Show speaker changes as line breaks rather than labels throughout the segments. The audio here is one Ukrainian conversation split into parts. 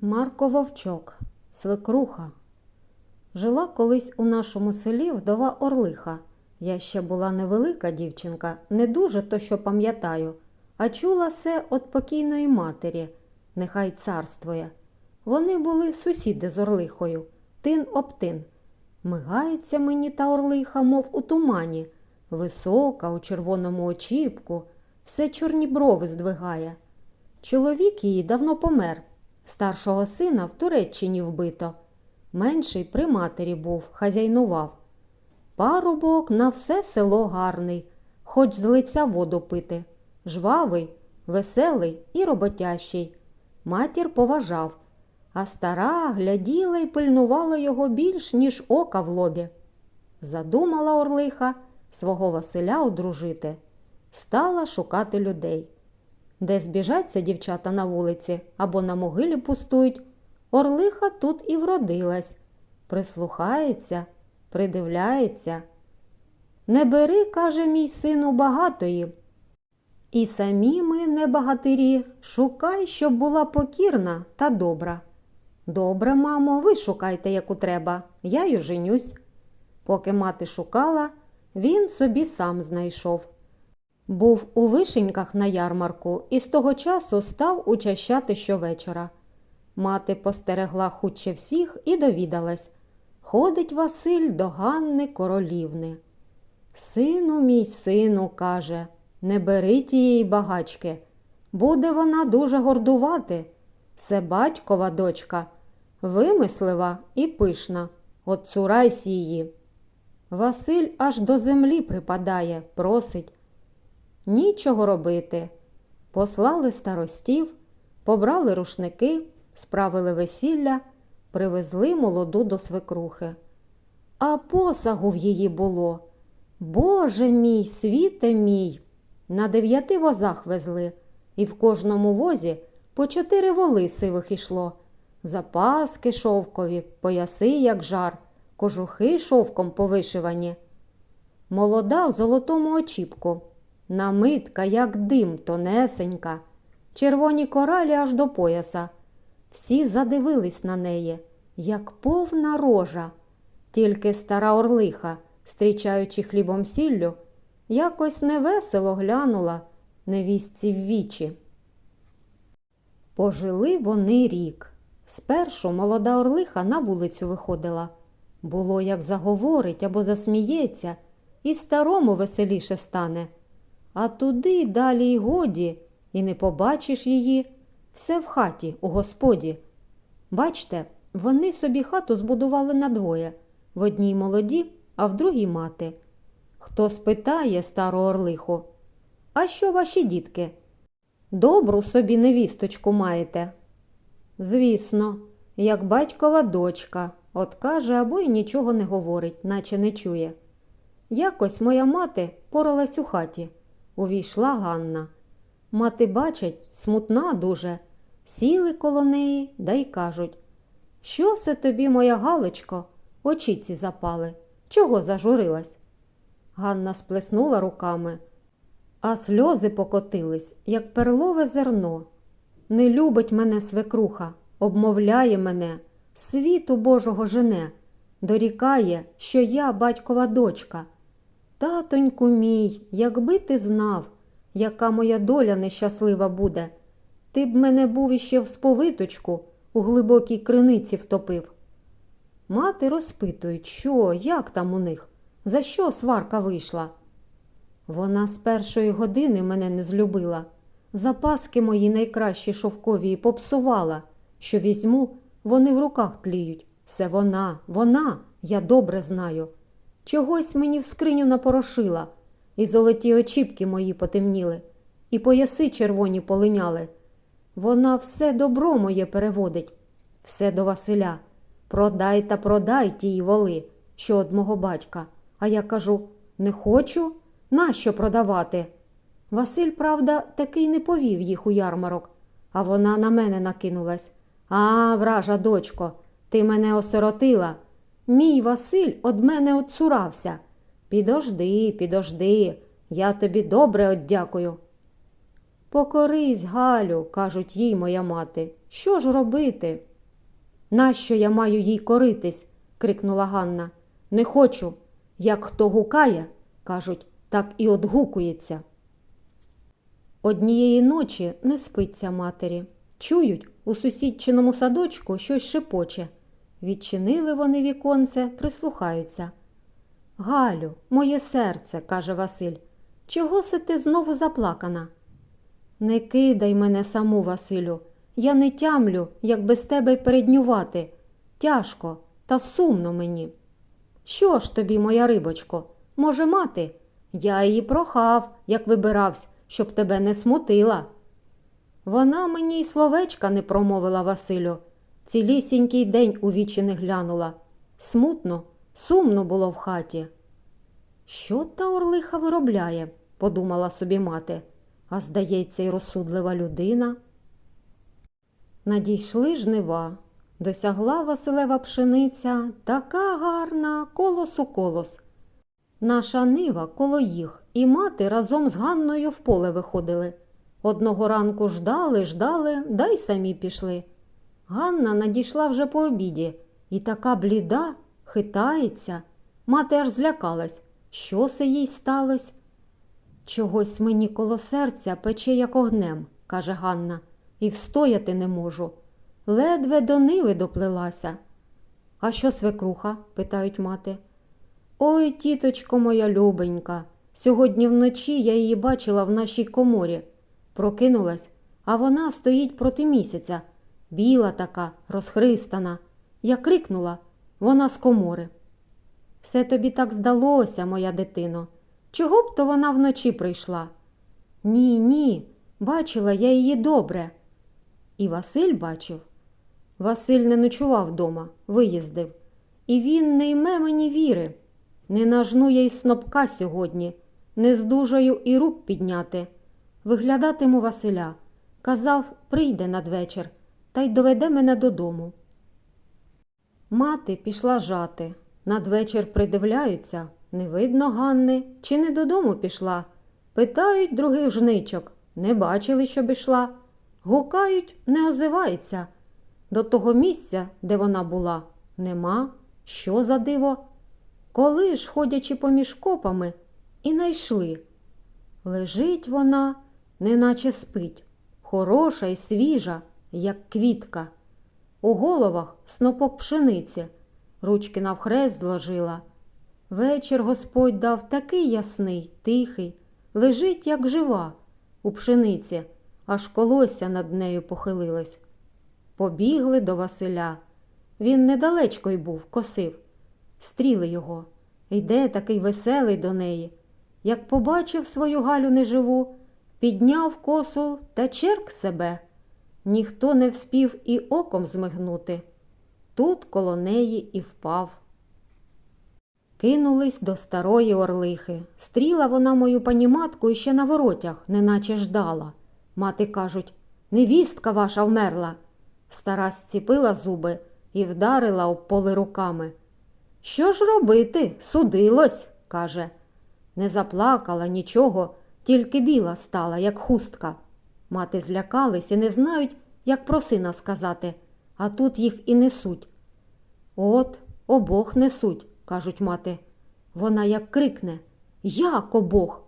Марко Вовчок, свекруха. Жила колись у нашому селі вдова Орлиха. Я ще була невелика дівчинка, не дуже то, що пам'ятаю, а чула се от покійної матері, нехай царствує. Вони були сусіди з Орлихою, тин об тин. Мигається мені та Орлиха, мов у тумані, висока, у червоному очіпку, все чорні брови здвигає. Чоловік її давно помер. Старшого сина в Туреччині вбито. Менший при матері був, хазяйнував. Парубок на все село гарний, хоч з лиця воду пити. Жвавий, веселий і роботящий. Матір поважав, а стара гляділа й пильнувала його більш, ніж ока в лобі. Задумала Орлиха свого Василя одружити, стала шукати людей. Де збіжаться дівчата на вулиці або на могилі пустують, Орлиха тут і вродилась, прислухається, придивляється. Не бери, каже мій сину, багатої. І самі ми, не багатирі, шукай, щоб була покірна та добра. Добре, мамо, ви шукайте, яку треба, я й женюсь. Поки мати шукала, він собі сам знайшов. Був у вишеньках на ярмарку і з того часу став учащати щовечора. Мати постерегла хутче всіх і довідалась. Ходить Василь до Ганни королівни. Сину мій сину, каже, не бери тієї багачки. Буде вона дуже гордувати. Це батькова дочка, вимислива і пишна. От цурайсь її. Василь аж до землі припадає, просить. Нічого робити. Послали старостів, побрали рушники, справили весілля, привезли молоду до свекрухи. А посагу в її було. Боже мій, світе мій. На дев'яти возах везли, і в кожному возі по чотири воли сивих ішло. Запаски шовкові, пояси, як жар, кожухи шовком повишивані. Молода в золотому очіпку. Намитка, як дим, тонесенька, червоні коралі аж до пояса. Всі задивились на неї, як повна рожа. Тільки стара орлиха, стрічаючи хлібом сіллю, якось невесело глянула невістці в вічі. Пожили вони рік. Спершу молода орлиха на вулицю виходила. Було, як заговорить або засміється, і старому веселіше стане. А туди далі й годі, і не побачиш її, все в хаті, у господі. Бачте, вони собі хату збудували надвоє в одній молоді, а в другій мати. Хто спитає стару орлиху, а що ваші дітки? Добру собі невісточку маєте? Звісно, як батькова дочка, от каже або й нічого не говорить, наче не чує. Якось моя мати поралась у хаті. Увійшла Ганна. Мати бачить, смутна дуже. Сіли коло неї да й кажуть Що це тобі, моя Галочко, очіці запали? Чого зажурилась? Ганна сплеснула руками, а сльози покотились, як перлове зерно. Не любить мене свекруха, обмовляє мене, світу Божого жене, дорікає, що я батькова дочка. Татоньку мій, якби ти знав, яка моя доля нещаслива буде, ти б мене був іще в сповиточку у глибокій криниці втопив. Мати розпитують, що, як там у них, за що сварка вийшла. Вона з першої години мене не злюбила. Запаски мої найкращі шовкові попсувала, що візьму, вони в руках тліють. Це вона, вона, я добре знаю. Чогось мені в скриню напорошила, і золоті очіпки мої потемніли, і пояси червоні полиняли. Вона все добро моє переводить, все до Василя. Продай та продай тії воли, що од мого батька. А я кажу не хочу, нащо продавати? Василь, правда, такий не повів їх у ярмарок, а вона на мене накинулась. А, вража дочко, ти мене осиротила. Мій Василь од мене отцурався. Підожди, підожди, я тобі добре оддякую. Покорись, Галю, кажуть їй моя мати, що ж робити? Нащо я маю їй коритись? крикнула Ганна. Не хочу. Як хто гукає, кажуть, так і одгукується. Однієї ночі не спиться матері. Чують, у сусідчиному садочку щось шепоче. Відчинили вони віконце, прислухаються. Галю, моє серце, каже Василь, чого се ти знову заплакана? Не кидай мене саму, Василю, я не тямлю, як без тебе й переднювати. Тяжко та сумно мені. Що ж тобі, моя рибочко, може мати? Я її прохав, як вибиравсь, щоб тебе не смутила. Вона мені й словечка не промовила Василю. Цілісінький день у вічі не глянула. Смутно, сумно було в хаті. Що та орлиха виробляє? подумала собі мати, а здається, й розсудлива людина. Надійшли жнива. Досягла Василева пшениця така гарна, колос у колос. Наша нива коло їх, і мати разом з Ганною в поле виходили. Одного ранку ждали, ждали, да й самі пішли. Ганна надійшла вже по обіді, і така бліда, хитається. Мати аж злякалась. Що се їй сталося? Чогось мені коло серця пече, як огнем, каже Ганна, і встояти не можу. Ледве до ниви доплилася. А що свекруха? питають мати. Ой, тіточко моя любенька, сьогодні вночі я її бачила в нашій коморі. Прокинулась, а вона стоїть проти місяця, біла така, розхристана. Я крикнула, вона з комори. Все тобі так здалося, моя дитино. Чого б то вона вночі прийшла? Ні, ні, бачила я її добре. І Василь бачив. Василь не ночував вдома, виїздив. І він не йме мені віри. Не нажну я й снопка сьогодні, не здужаю і рук підняти. Виглядатиму Василя. Казав, прийде надвечір та й доведе мене додому. Мати пішла жати. Надвечір придивляються. Не видно Ганни, чи не додому пішла. Питають других жничок. Не бачили, щоб ішла. Гукають, не озивається. До того місця, де вона була, нема. Що за диво? Коли ж, ходячи поміж копами, і найшли. Лежить вона, неначе спить, хороша і свіжа, як квітка. У головах снопок пшениці, ручки навхрест зложила. Вечір Господь дав такий ясний, тихий, лежить, як жива, у пшениці, аж колося над нею похилилось. Побігли до Василя. Він недалечко й був, косив. Стріли його. Йде такий веселий до неї. Як побачив свою Галю неживу, підняв косу та черк себе. Ніхто не вспів і оком змигнути. Тут коло неї і впав. Кинулись до старої орлихи. Стріла вона мою паніматку ще на воротях, неначе ждала. Мати кажуть, невістка ваша вмерла. Стара зціпила зуби і вдарила об поли руками. Що ж робити? Судилось, каже. Не заплакала нічого, тільки біла стала, як хустка. Мати злякались і не знають, як про сина сказати, а тут їх і несуть. От, обох несуть, кажуть мати. Вона як крикне Як обох?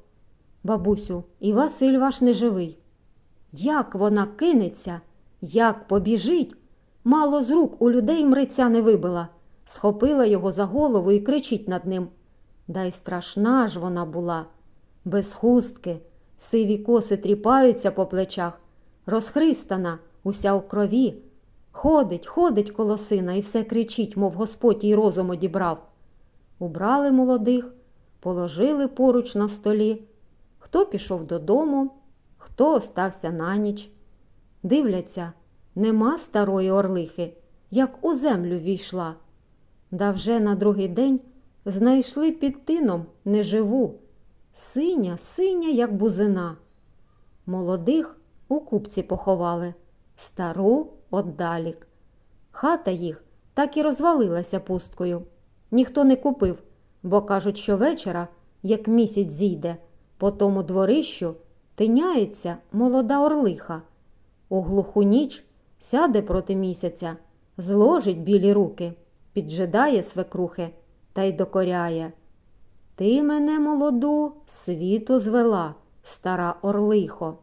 Бабусю, і Василь ваш не живий. Як вона кинеться, як побіжить, мало з рук у людей мриця не вибила, схопила його за голову і кричить над ним. Да й страшна ж вона була, без хустки, сиві коси тріпаються по плечах, розхристана, уся у крові. Ходить, ходить коло сина і все кричить, мов Господь їй розум одібрав. Убрали молодих, положили поруч на столі. Хто пішов додому, хто остався на ніч. Дивляться, нема старої орлихи, як у землю війшла. Да вже на другий день знайшли під тином неживу, синя, синя, як бузина. Молодих у купці поховали, стару отдалік. Хата їх так і розвалилася пусткою. Ніхто не купив, бо кажуть, що вечора, як місяць зійде, по тому дворищу тиняється молода орлиха. У глуху ніч сяде проти місяця, зложить білі руки, піджидає свекрухи та й докоряє. Ти мене, молоду, світу звела, стара орлихо.